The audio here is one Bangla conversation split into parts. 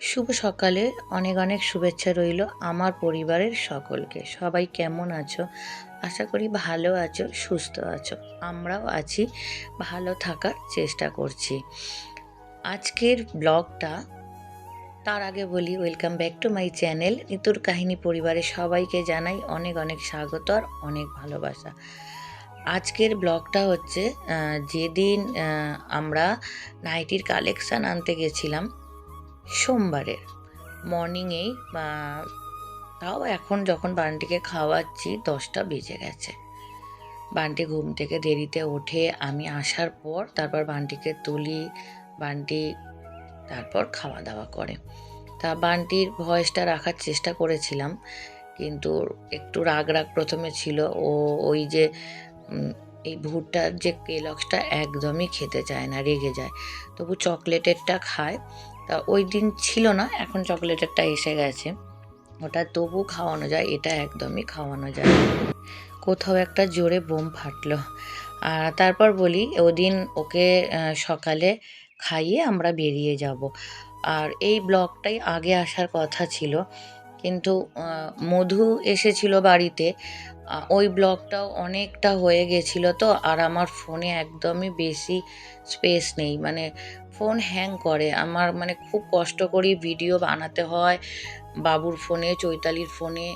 শুভ সকালে অনেক অনেক শুভেচ্ছা রইল আমার পরিবারের সকলকে। সবাই কেমন আছো? আশা করি ভালো আছো, সুস্থ আছো। আমরাও আছি, ভালো থাকার চেষ্টা করছি। আজকের ব্লগটা, তার আগে বলি welcome back to my channel নিতুর কাহিনী পরিবারের সবাইকে জানাই অনেক অনেক স্বাগত আর অনেক ভালোবাসা। আজকের ব্লগটা হচ্ছে যেদিন আমরা নাইটির কালেকশান আনতে গেছিলাম সোমবারের মর্নিংয়েই তাও এখন যখন বান্টিকে খাওয়াচ্ছি, দশটা বেজে গেছে। বান্টি ঘুম থেকে দেরিতে ওঠে, আমি আসার পর তারপর বান্টিকে তুলি, বান্টি তারপর খাওয়া দাওয়া করে। তা বান্টির ভয়েসটা রাখার চেষ্টা করেছিলাম, কিন্তু একটু রাগ রাগ প্রথমে ছিল। ও ওই যে এই ভুট্টার যে কেলক্সটা একদমই খেতে চায় না, রেগে যায়। তবু চকলেটেরটা খায়। তা ওই দিন ছিল না, এখন চকলেটেরটা এসে গেছে। ওটা তবু খাওয়ানো যায়, এটা একদমই খাওয়ানো যায় কোথাও একটা জোরে বোম ফাটলো। আর তারপর বলি, ওদিন ওকে সকালে খাইয়ে আমরা বেরিয়ে যাব। আর এই ব্লগটাই আগে আসার কথা ছিল। কিন্তু মধু এসেছিল বাড়িতে। ওই ব্লগটাও অনেকটা হয়ে গেছিল তো, আর আমার ফোনে একদমই বেশি স্পেস নেই। মানে ফোন হ্যাং করে। আমার মানে খুব কষ্ট করেই ভিডিও বানাতে হয়। বাবুর ফোনে চৈতালির ফোনে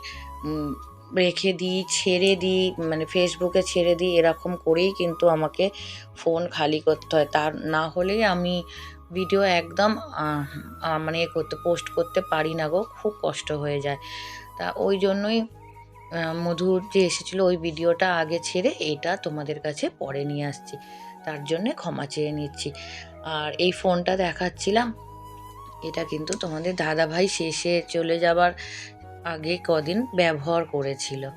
রেখে দিই, ছেড়ে দিই মানে ফেসবুকে ছেড়ে দিই, এরকম করেই কিন্তু আমাকে ফোন খালি করতে হয়। তার না হলেই আমি ভিডিও একদম মানে এ করতে পোস্ট করতে পারি না গো, খুব কষ্ট হয়ে যায়। তা ওই জন্যই মধুর যে এসেছিল ওই ভিডিওটা আগে ছেড়ে এটা তোমাদের কাছে পরে নিয়ে আসছি। তার জন্যে ক্ষমা চেয়ে নিচ্ছি। আর এই ফোনটা দেখাচ্ছিলাম। এটা কিন্তু তোমাদের দাদা ভাই শেষে চলে যাবার আগে কদিন ব্যবহার করেছিল।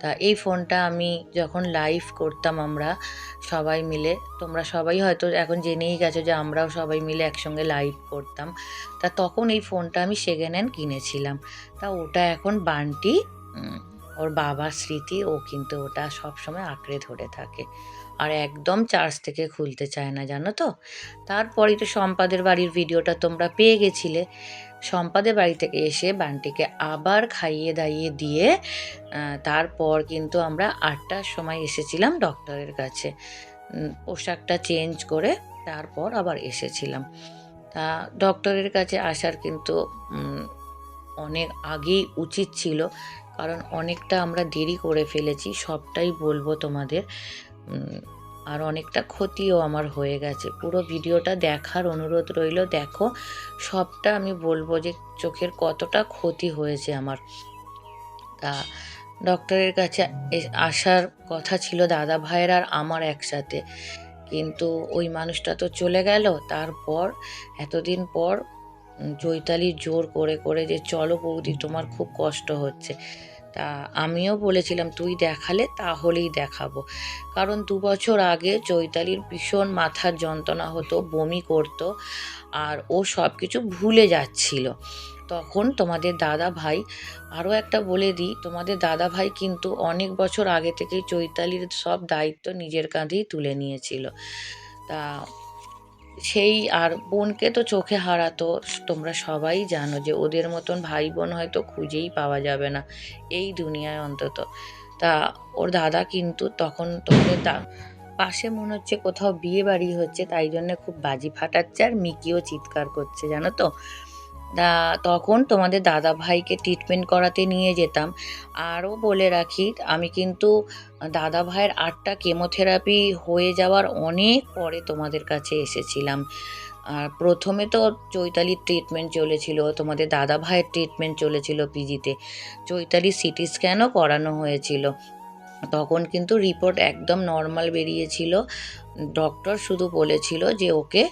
তা এই ফোনটা আমি যখন লাইভ করতাম আমরা সবাই মিলে, তোমরা সবাই হয়তো এখন জেনেই গেছো যে আমরাও সবাই মিলে একসঙ্গে লাইভ করতাম। তা তখন এই ফোনটা আমি সেকেন্ড হ্যান্ড কিনেছিলাম। তা ওটা এখন বান্টি ওর বাবার স্মৃতি, ও কিন্তু ওটা সবসময় আঁকড়ে ধরে থাকে। আর একদম চার্জ থেকে খুলতে চায় না, জানো তো? তারপরেই তো সম্পাদের বাড়ির ভিডিওটা তোমরা পেয়ে গেছিলে। সম্পাদের বাড়ি থেকে এসে বান্টিকে আবার খাইয়ে দাইয়ে দিয়ে তারপর কিন্তু আমরা আটটার সময় এসেছিলাম ডক্টরের কাছে। পোশাকটা চেঞ্জ করে তারপর আবার এসেছিলাম। তা ডক্টরের কাছে আসার কিন্তু অনেক আগেই উচিত ছিল, কারণ অনেকটা আমরা দেরি করে ফেলেছি, সবটাই বলব তোমাদের। আর অনেকটা ক্ষতিও আমার হয়ে গেছে। পুরো ভিডিওটা দেখার অনুরোধ রইল, দেখো, সবটা আমি বলব যে চোখের কতটা ক্ষতি হয়েছে আমার। তা ডক্টরের কাছে আসার কথা ছিল দাদা ভাইয়ের আর আমার একসাথে। কিন্তু ওই মানুষটা তো চলে গেল, তারপর এতদিন পর চৈতালি জোর করে করে যে, চলো বৌদি, তোমার খুব কষ্ট হচ্ছে। তা আমিও বলেছিলাম, তুই দেখালে তাহলেই দেখাবো। কারণ দু বছর আগে চৈতালির ভীষণ মাথার যন্ত্রণা হতো, বমি করতো আর ও সব কিছু ভুলে যাচ্ছিল। তখন তোমাদের দাদা ভাই, আরও একটা বলে দিই, তোমাদের দাদা ভাই কিন্তু অনেক বছর আগে থেকেই চৈতালির সব দায়িত্ব নিজের কাঁধেই তুলে নিয়েছিল। তা সেই আর বোনকে তো চোখে হারাতো, তোমরা সবাই জানো যে ওদের মতন ভাই বোন হয়তো খুঁজেই পাওয়া যাবে না এই দুনিয়ায় অন্তত। তা ওর দাদা কিন্তু তখন তোমাদের দা, পাশে মনে হচ্ছে কোথাও বিয়ে বাড়ি হচ্ছে, তাই জন্য খুব বাজি ফাটাচ্ছে আর মিকিও চিৎকার করছে, জানো তো তা? তখন তোমাদের দাদা ভাইকে ট্রিটমেন্ট করাতে নিয়ে যেতাম। আরও বলে রাখি, আমি কিন্তু দাদা ভাইয়ের আটটা কেমোথেরাপি হয়ে যাওয়ার অনেক পরে তোমাদের কাছে এসেছিলাম। আর প্রথমে তো চৈতালির ট্রিটমেন্ট চলেছিল, তোমাদের দাদা ভাইয়ের ট্রিটমেন্ট চলেছিল পিজিতে চৈতালি সিটি স্ক্যানও করানো হয়েছিল। তখন কিন্তু রিপোর্ট একদম নর্মাল বেরিয়েছিল। ডক্টর শুধু বলেছিল যে ওকে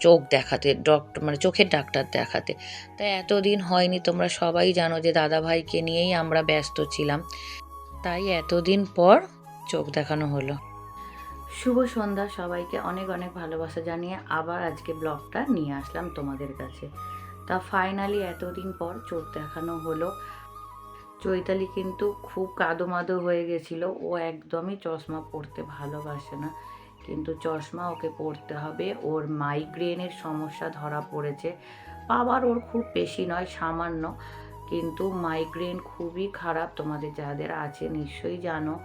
চোখ দেখাতে ডক্টর মানে চোখের ডাক্তার দেখাতে। তাই এতদিন হয়নি, তোমরা সবাই জানো যে দাদা ভাইকে নিয়েই আমরা ব্যস্ত ছিলাম। তাই এতদিন পর চোখ দেখানো হলো। শুভ সন্ধ্যা সবাইকে, অনেক অনেক ভালোবাসা জানিয়ে আবার আজকে ব্লগটা নিয়ে আসলাম তোমাদের কাছে। তা ফাইনালি এতদিন পর চোখ দেখানো হলো। চৈতালি কিন্তু খুব কাদো মাদো হয়ে গেছিল, ও একদমই চশমা পরতে ভালোবাসে না। কিন্তু চশমা ওকে পরতে হবে। ওর মাইগ্রেনের সমস্যা ধরা পড়েছে। পাওয়ার ওর খুব বেশি নয়, সামান্য। কিন্তু মাইগ্রেন খুবই খারাপ। তোমাদের যাদের আছে নিশ্চয়ই জানো।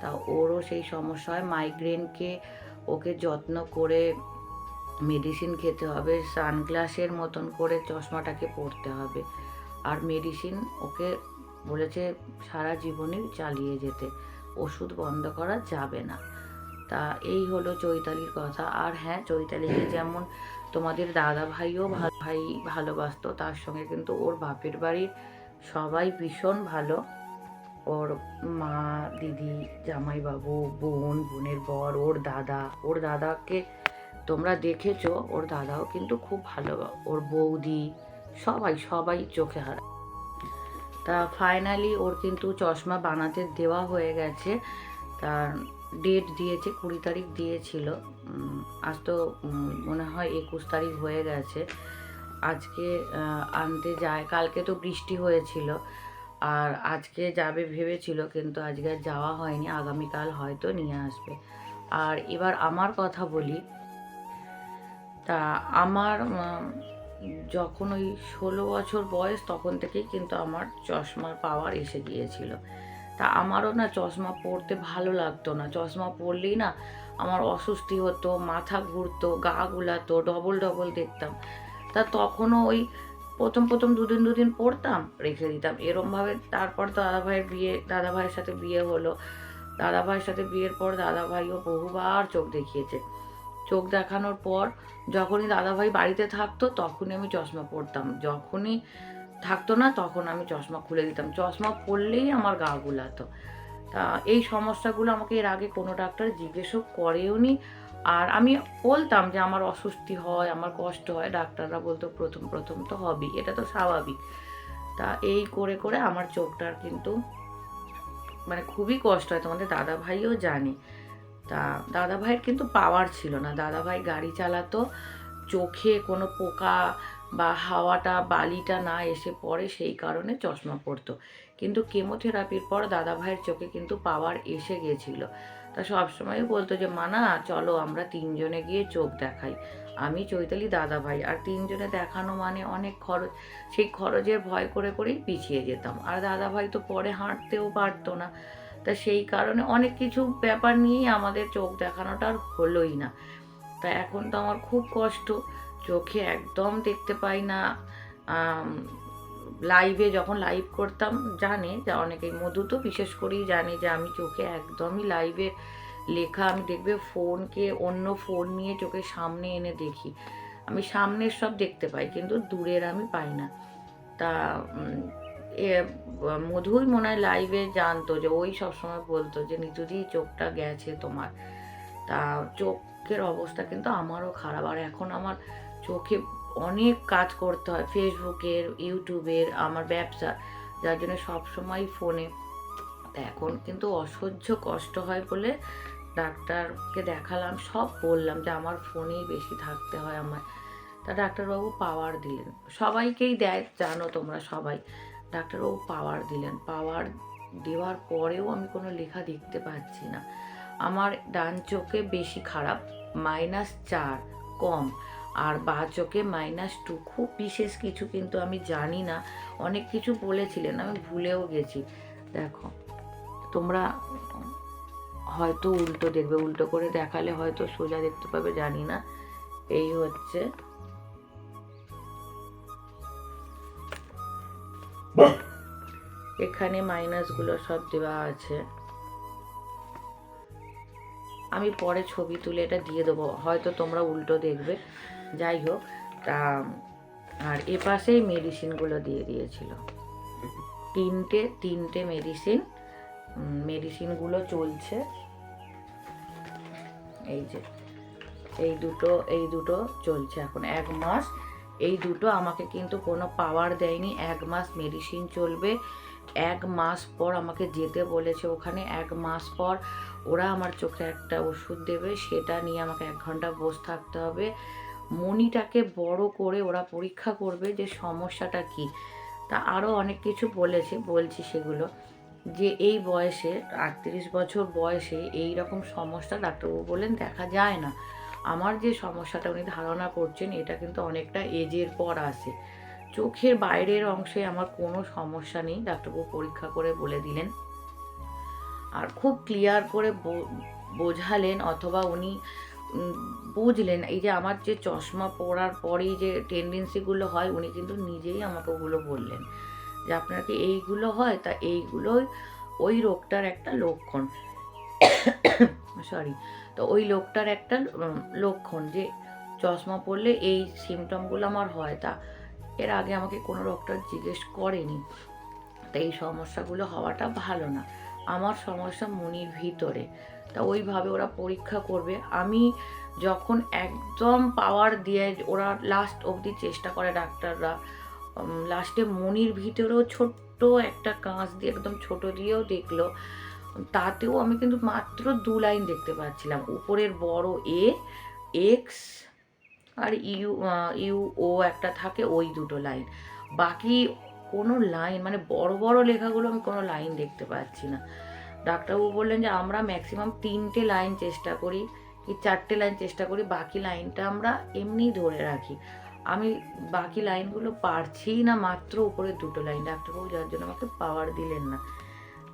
তা ওরও সেই সমস্যা হয়। মাইগ্রেনকে ওকে যত্ন করে মেডিসিন খেতে হবে। সানগ্লাসের মতন করে চশমাটাকে পরতে হবে। আর মেডিসিন ওকে বলেছে সারা জীবনই চালিয়ে যেতে। ওষুধ বন্ধ করা যাবে না। তা এই হলো চৈতালির কথা। আর হ্যাঁ চৈতালিকে যেমন তোমাদের দাদা ভাইও ভাই ভালোবাসতো, তার সঙ্গে কিন্তু ওর বাপের বাড়ির সবাই ভীষণ ভালো। ওর মা, দিদি, জামাইবাবু, বোন, বোনের বর, ওর দাদা, ওর দাদাকে তোমরা দেখেছ, ওর দাদাও কিন্তু খুব ভালো। ওর বৌদি, সবাই সবাই চোখে হারা তা ফাইনালি ওর কিন্তু চশমা বানাতে দেওয়া হয়ে গেছে। তার ডেট দিয়েছে, কুড়ি তারিখ দিয়েছিল। আজ তো মনে হয় একুশ তারিখ হয়ে গেছে। আজকে আনতে যায়, কালকে তো বৃষ্টি হয়েছিল। আর আজকে যাবে ভেবেছিল, কিন্তু আজকে আর যাওয়া হয়নি, আগামীকাল হয়তো নিয়ে আসবে। আর এবার আমার কথা বলি, তা আমার যখন ওই ষোলো বছর বয়স, তখন থেকেই কিন্তু আমার চশমার পাওয়ার এসে গিয়েছিল। তা আমারও না চশমা পরতে ভালো লাগতো না। চশমা পরলেই না আমার অস্বস্তি হতো, মাথা ঘুরতো, গা গুলাতো ডবল ডবল দেখতাম। তা তখনও ওই প্রথম প্রথম দুদিন দুদিন পড়তাম রেখে দিতাম। এরমভাবে তারপর তো দাদা ভাইয়ের বিয়ে, দাদাভাইয়ের সাথে বিয়ে হলো। দাদাভাইয়ের সাথে বিয়ের পর দাদাভাইও বহুবার চোখ দেখিয়েছে। চোখ দেখানোর পর যখনই দাদাভাই বাড়িতে থাকতো তখনই আমি চশমা পরতাম। যখনই থাকতো না, তখন আমি চশমা খুলে দিতাম। চশমা পরলেই আমার গা গুলাতো। তা এই সমস্যাগুলো আমাকে এর আগে কোনো ডাক্তার জিজ্ঞেসও করেও নি। আর আমি বলতাম যে আমার অস্বস্তি হয়, আমার কষ্ট হয়। ডাক্তাররা বলতো, প্রথম প্রথম তো হবেই, এটা তো স্বাভাবিক। তা এই করে করে আমার চোখটার কিন্তু মানে খুবই কষ্ট হয়, তোমাদের দাদা ভাইও জানে। তা দাদা ভাইয়ের কিন্তু পাওয়ার ছিল না। দাদা ভাই গাড়ি চালাতো, চোখে কোনো পোকা বা হাওয়াটা, বালিটা না এসে পড়ে সেই কারণে চশমা পরতো কিন্তু কেমোথেরাপির পর দাদা ভাইয়ের চোখে কিন্তু পাওয়ার এসে গিয়েছিল। তা সবসময় বলতো যে মানা চলো আমরা তিনজনে গিয়ে চোখ দেখাই। আমি চৈতালি দাদা ভাই আর তিনজনে দেখানো মানে অনেক খরচ। সেই খরচের ভয় করে করেই পিছিয়ে যেতাম। আর দাদা ভাই তো পরে হাঁটতেও পারতো না। তা সেই কারণে অনেক কিছু ব্যাপার নিয়েই আমাদের চোখ দেখানোটা আর হলোই না। তা এখন তো আমার খুব কষ্ট। চোখে একদম দেখতে পাই না। লাইভে যখন লাইভ করতাম, জানে যে অনেকেই, মধু তো বিশেষ করেই জানে যে আমি চোখে একদমই লাইভে লেখা, আমি দেখবে ফোনকে অন্য ফোন নিয়ে চোখের সামনে এনে দেখি। আমি সামনের সব দেখতে পাই, কিন্তু দূরের আমি পাই না। তা এ, মধুই মনে হয় লাইভে জানতো যে, ওই সবসময় বলতো যে, নিতুদি, চোখটা গেছে তোমার। তা, চোখের অবস্থা কিন্তু আমারও খারাপ। আর এখন আমার চোখে অনেক কাজ করতে হয়, ফেসবুকের, ইউটিউবের, আমার ব্যবসা, যার জন্য সবসময় ফোনে। এখন কিন্তু অসহ্য কষ্ট হয় বলে ডাক্তারকে দেখালাম, সব বললাম যে আমার ফোনেই বেশি থাকতে হয় আমার। তা ডাক্তারবাবু পাওয়ার দিলেন। সবাইকেই দেয়, জানো তোমরা সবাই। ডাক্তারবাবু পাওয়ার দিলেন। পাওয়ার দেওয়ার পরেও আমি কোনো লেখা দেখতে পাচ্ছি না। আমার ডান চোখে বেশি খারাপ মাইনাস চার, কম। আর বা চোখে মাইনাস টু খুব বিশেষ কিছু কিন্তু আমি জানি না। অনেক কিছু বলেছিলেন, আমি ভুলেও গেছি। দেখো, তোমরা হয়তো উল্টো দেখবে, উল্টো করে দেখালে হয়তো সোজা দেখতে পাবে, জানি না। এই হচ্ছে এখানে মাইনাসগুলো সব দেওয়া আছে। আমি পরে ছবি তুলে এটা দিয়ে দেবো, হয়তো তোমরা উল্টো দেখবে। যাই হোক, তা, আর এ পাশেই মেডিসিনগুলো দিয়ে দিয়েছিল। তিনটে তিনটে মেডিসিন মেডিসিনগুলো চলছে। এই যে, এই দুটো এই দুটো চলছে এখন। এক মাস, এই দুটো আমাকে কিন্তু কোনো পাওয়ার দেয়নি। এক মাস মেডিসিন চলবে। এক মাস পর আমাকে যেতে বলেছে ওখানে। এক মাস পর ওরা আমার চোখে একটা ওষুধ দেবে। সেটা নিয়ে আমাকে এক ঘণ্টা বসে থাকতে হবে। মনিটাকে বড় করে ওরা পরীক্ষা করবে যে সমস্যাটা কি। তা আরও অনেক কিছু বলেছে, বলছি সেগুলো। যে এই বয়সে, আটত্রিশ বছর বয়সে এই রকম সমস্যা ডাক্তারবাবু বললেন, দেখা যায় না। আমার যে সমস্যাটা উনি ধারণা করছেন, এটা কিন্তু অনেকটা এজের পর আসে। চোখের বাইরের অংশে আমার কোনো সমস্যা নেই, ডাক্তারবাবু পরীক্ষা করে বলে দিলেন। আর খুব ক্লিয়ার করে বোঝালেন, অথবা উনি বুঝলেন, এই যে আমার যে চশমা পরার পরেই যে টেন্ডেন্সিগুলো হয়, উনি কিন্তু নিজেই আমাকে ওগুলো বললেন যে, আপনার কি এইগুলো হয়? তা এইগুলোই ওই রোগটার একটা লক্ষণ। সরি তো ওই লোকটার একটা লক্ষণ যে চশমা পরলে এই সিমটমগুলো আমার হয়। তা এর আগে আমাকে কোনো ডক্টর জিজ্ঞেস করেনি। তা এই সমস্যাগুলো হওয়াটা ভালো না। আমার সমস্যা মনির ভিতরে। তা ওইভাবে ওরা পরীক্ষা করবে। আমি যখন একদম পাওয়ার দিয়ে ওরা লাস্ট অবধি চেষ্টা করে ডাক্তাররা লাস্টে মনির ভিতরেও ছোট্ট একটা কাঁচ দিয়ে, একদম ছোট দিয়েও দেখল। তাতেও আমি কিন্তু মাত্র দু লাইন দেখতে পাচ্ছিলাম। উপরের বড় A X R U U O একটা থাকে, ওই দুটো লাইন বাকি কোনো লাইন মানে বড় বড় লেখাগুলো আমি কোনো লাইন দেখতে পাচ্ছি না। ডাক্তারবাবু বললেন যে, আমরা ম্যাক্সিমাম তিনটে লাইন চেষ্টা করি কি চারটে লাইন চেষ্টা করি, বাকি লাইনটা আমরা এমনিই ধরে রাখি। আমি বাকি লাইনগুলো পারছি না, মাত্র উপরে দুটো লাইন। ডাক্তারবাবু যার জন্য আমাকে পাওয়ার দিলেন না।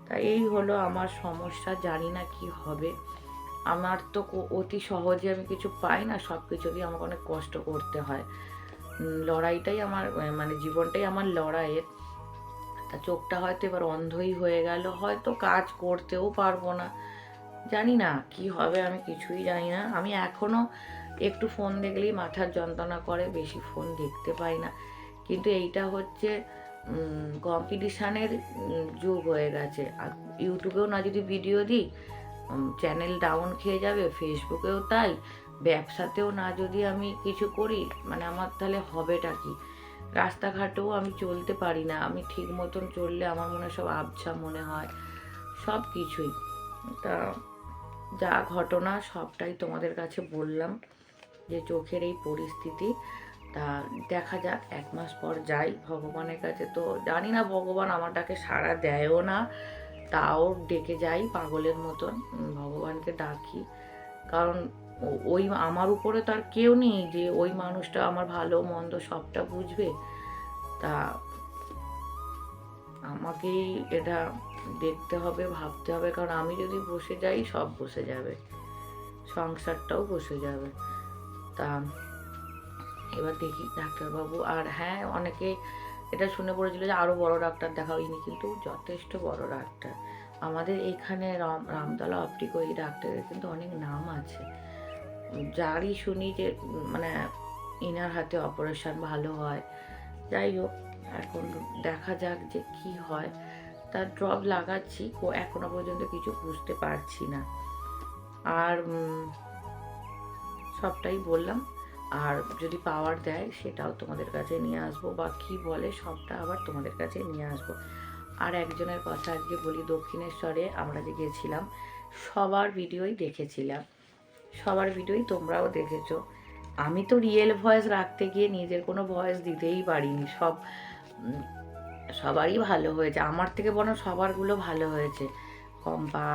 তা এই হলো আমার সমস্যা, জানি না কি হবে। আমার তো অতি সহজে আমি কিছু পাই না সব কিছু দিয়ে আমাকে অনেক কষ্ট করতে হয়। লড়াইটাই আমার মানে জীবনটাই আমার লড়াইয়ের। তা চোখটা হয়তো এবার অন্ধই হয়ে গেল, হয়তো কাজ করতেও পারব না। জানি না কি হবে, আমি কিছুই জানি না। আমি এখনও একটু ফোন দেখলেই মাথার যন্ত্রণা করে, বেশি ফোন দেখতে পাই না। কিন্তু এইটা হচ্ছে কম্পিটিশানের যুগ হয়ে গেছে। আর ইউটিউবেও না যদি ভিডিও দিই চ্যানেল ডাউন খেয়ে যাবে, ফেসবুকেও তাই। ব্যবসাতেও না যদি আমি কিছু করি মানে আমার তাহলে হবেটা কি? রাস্তাঘাটেও আমি চলতে পারি না। আমি ঠিক মতন চললে আমার মনে সব আবছা মনে হয়। সব কিছুই। তা যা ঘটনা সবটাই তোমাদের কাছে বললাম যে চোখের এই পরিস্থিতি। তা দেখা যাক, এক মাস পর যাই। ভগবানের কাছে তো জানি না, ভগবান আমারটাকে সাড়া দেয়ও না। তাও ডেকে যাই পাগলের মতন। ভগবানকে ডাকি। কারণ ওই আমার উপরে তো আর কেউ নেই যে ওই মানুষটা আমার ভালো, মন্দ সবটা বুঝবে। তা আমাকেই এটা দেখতে হবে, ভাবতে হবে। কারণ আমি যদি বসে যাই, সব বসে যাবে। সংসারটাও বসে যাবে। তা এবার দেখি ডাক্তারবাবু। আর হ্যাঁ অনেকে এটা শুনে পড়েছিল যে আরও বড় ডাক্তার দেখাও ইনি কিন্তু যথেষ্ট বড় ডাক্তার। আমাদের এখানে রাম, রামতলা অপটিক ওই ডাক্তারের কিন্তু অনেক নাম আছে। যারই শুনি যে মানে ইনার হাতে অপারেশন ভালো হয়, যাই হোক, এখন দেখা যাক যে কি হয়। তার ড্রপ লাগাচ্ছি এখনও পর্যন্ত কিছু বুঝতে পারছি না। আর সবটাই বললাম। আর যদি পাওয়ার দেয়, সেটাও তোমাদের কাছে নিয়ে আসব, বা কি বলে সবটা আবার তোমাদের কাছে নিয়ে আসব। আর একজনের কথা আজকে বলি, দক্ষিণেশ্বরে আমরা যে গেছিলাম, সবার ভিডিওই দেখেছিলাম। সবার ভিডিওই তোমরাও দেখেছ। আমি তো রিয়েল ভয়েস রাখতে গিয়ে নিজের কোনো ভয়েস দিতেই পারিনি। সব সবারই ভালো হয়েছে। আমার থেকে বরং সবারগুলো ভালো হয়েছে। কম্পা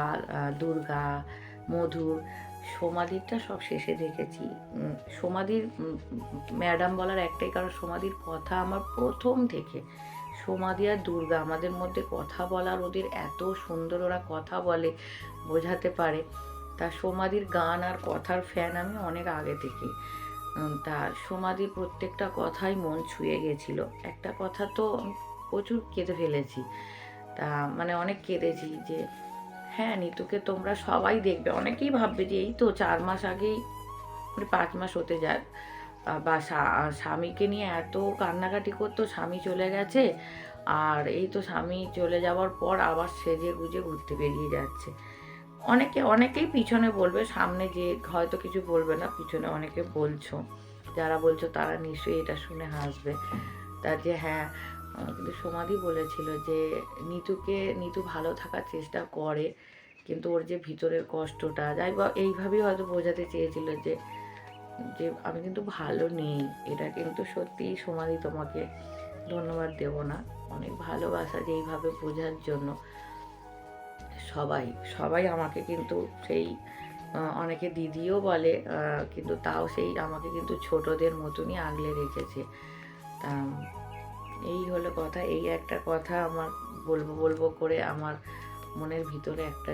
দুর্গা মধুর সমাধিরটা সব শেষে দেখেছি। সমাধির ম্যাডাম বলার একটাই কারণ সমাধির কথা আমার প্রথম থেকে। সমাধি আর দুর্গা আমাদের মধ্যে কথা বলার ওদের এত সুন্দর ওরা কথা বলে, বোঝাতে পারে। তা সমাধির গান আর কথার ফ্যান আমি অনেক আগে থেকে তা সমাধির প্রত্যেকটা কথাই মন ছুঁয়ে গেছিল। একটা কথা তো প্রচুর কেঁদে ফেলেছি। তা মানে অনেক কেঁদেছি যে হ্যাঁ নিতুকে তোমরা সবাই দেখবে। অনেকেই ভাববে যে, এই তো চার মাস আগেই মানে পাঁচ মাস হতে যায় বা স্বামীকে নিয়ে এত কান্নাকাটি করতো, স্বামী চলে গেছে। আর এই তো স্বামী চলে যাওয়ার পর আবার সেজে গুজে ঘুরতে বেরিয়ে যাচ্ছে। অনেকে, অনেকেই পিছনে বলবে, সামনে যে হয়তো কিছু বলবে না, পিছনে অনেকে বলছো। যারা বলছো তারা নিশ্চয়ই এটা শুনে হাসবে। তার যে হ্যাঁ কিন্তু সমাধি বলেছিল যে নিতুকে, নিতু ভালো থাকার চেষ্টা করে, কিন্তু ওর যে ভিতরের কষ্টটা, যাই বা এইভাবেই হয়তো বোঝাতে চেয়েছিল যে যে আমি কিন্তু ভালো নেই। এটা কিন্তু সত্যিই সমাধি তোমাকে ধন্যবাদ দেব না। অনেক ভালোবাসা যে এইভাবে বোঝার জন্য। সবাই সবাই আমাকে কিন্তু সেই অনেকে দিদিও বলে কিন্তু তাও সেই আমাকে কিন্তু ছোটদের মতনই আগলে রেখেছে। তা, এই হলো কথা, এই একটা কথা আমার বলব বলব করে আমার মনের ভিতরে একটা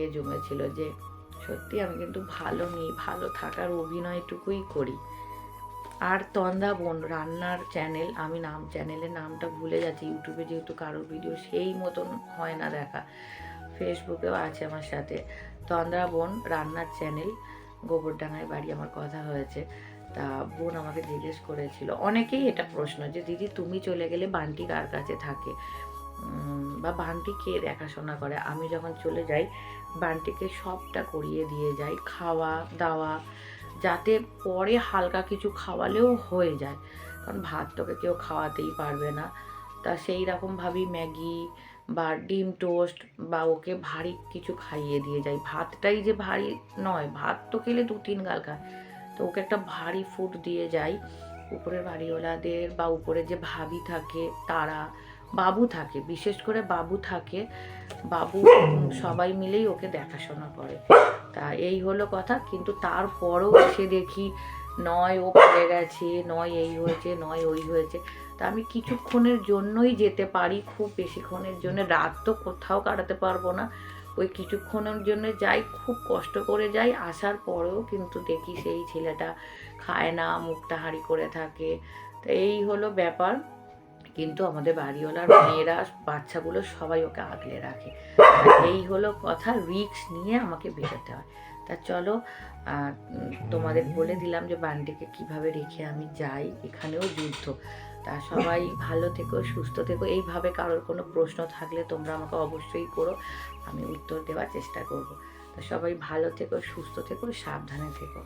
এ জমেছিল যে, সত্যি আমি কিন্তু ভালো নেই ভালো থাকার অভিনয়টুকুই করি। আর তন্দা বোন, রান্নার চ্যানেল, আমি নাম, চ্যানেলের নামটা ভুলে যাচ্ছি, ইউটিউবে যেহেতু কারোর ভিডিও সেই মতন হয় না দেখা। ফেসবুকেও আছে আমার সাথে। তন্দ্রা বোন, রান্নার চ্যানেল গোবরডাঙ্গায় বাড়ি আমার কথা হয়েছে। তা বোন আমাকে জিজ্ঞেস করেছিল, অনেকেই এটা প্রশ্ন যে, দিদি, তুমি চলে গেলে বান্টি কার কাছে থাকে? বা বান্টি কে দেখাশোনা করে? আমি যখন চলে যাই, বান্টিকে সবটা করিয়ে দিয়ে যাই, খাওয়া, দাওয়া, যাতে পরে হালকা কিছু খাওয়ালেও হয়ে যায়। কারণ ভাত তোকে কেউ খাওয়াতেই পারবে না। তা সেই রকমভাবেই ম্যাগি বা ডিম টোস্ট বা ওকে ভারী কিছু খাইয়ে দিয়ে যাই। ভাতটাই যে ভারী নয়, ভাত তো খেলে দু তিন গাল খায়। তো ওকে একটা ভারী ফুড দিয়ে যাই। উপরের বাড়িওয়ালাদের বা উপরে যে ভাবি থাকে, তারা, বাবু থাকে, বিশেষ করে বাবু থাকে, বাবু সবাই মিলেই ওকে দেখাশোনা করে। তা এই হলো কথা, কিন্তু তারপরও এসে দেখি, নয় ও পড়ে গেছে, নয় এই হয়েছে, নয় ওই হয়েছে। তা আমি কিছুক্ষণের জন্যই যেতে পারি, খুব বেশিক্ষণের জন্য। রাত তো কোথাও কাটাতে পারব না। ওই কিছুক্ষণের জন্য যাই, খুব কষ্ট করে যাই, আসার পরেও কিন্তু দেখি সেই ছেলেটা খায় না, মুখটা হাঁড়ি করে থাকে। তো এই হলো ব্যাপার। কিন্তু আমাদের বাড়িওয়ালার মেয়েরা, বাচ্চাগুলো সবাই ওকে আগলে রাখে। এই হলো কথা রিক্স নিয়ে আমাকে বেরোতে হয়। তা চলো তোমাদের বলে দিলাম যে বান্ডিকে কীভাবে রেখে আমি যাই, এখানেও যুদ্ধ। তা সবাই ভালো থেকো, সুস্থ থেকো। এইভাবে কারোর কোনো প্রশ্ন থাকলে তোমরা আমাকে অবশ্যই করো, আমি উত্তর দেওয়ার চেষ্টা করব। তা সবাই ভালো থেকো, সুস্থ থেকো, সাবধানে থেকো।